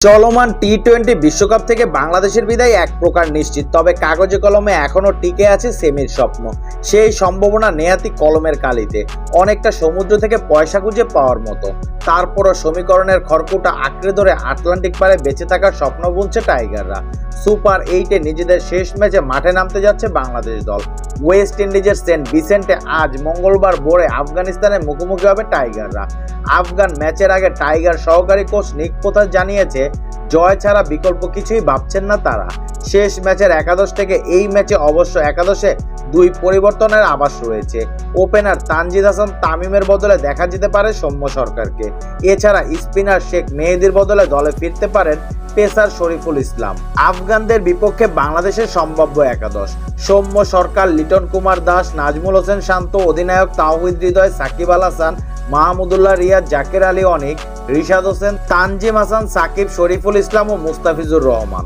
চলমান T twenty বিশ্বকাপ থেকে বাংলাদেশের বিদায় এক প্রকার নিশ্চিত, তবে কাগজে কলমে এখনও টিকে আছে সেমির স্বপ্ন। সেই সম্ভাবনা নেহাতি কলমের কালিতে। অনেকটা সমুদ্র থেকে পয়সা খুঁজে পাওয়ার মতো। তারপরও সমীকরণের খড়কুটা আঁকড়ে ধরে আটলান্টিক পারে বেঁচে থাকার স্বপ্ন বুনছে টাইগাররা। সুপার এইটে নিজেদের শেষ ম্যাচে মাঠে নামতে যাচ্ছে বাংলাদেশ দল। ওয়েস্ট ইন্ডিজের সেন্ট বিসেন্টে আজ মঙ্গলবার ভোরে আফগানিস্তানের মুখোমুখি হবে টাইগাররা। আফগান ম্যাচের আগে টাইগার সহকারী কোচ নিক জানিয়েছে, জয় ছাড়া বিকল্প কিছুই ভাবছেন না তারা। শেষ ম্যাচের একাদশ থেকে এই ম্যাচে অবশ্য একাদশে দুই পরিবর্তনের আভাস রয়েছে। ওপেনার তানজিদ হাসান তামিমের বদলে দেখা যেতে পারে সৌম্য সরকারকে। এছাড়া স্পিনার শেখ মেহেদির বদলে দলে ফিরতে পারেন পেসার শরীফুল ইসলাম। আফগানদের বিপক্ষে বাংলাদেশের সম্ভাব্য একাদশ। সৌম্য সরকার, লিটন কুমার দাস, নাজমুল হোসেন শান্ত, অধিনায়ক তাওহিদ হৃদয়, সাকিব আল হাসান, মাহমুদুল্লাহ রিয়াদ, জাকির আলী অনিক, রিশাদ হোসেন, তানজিম হাসান, সাকিব, শরীফুল ইসলাম ও মুস্তাফিজুর রহমান।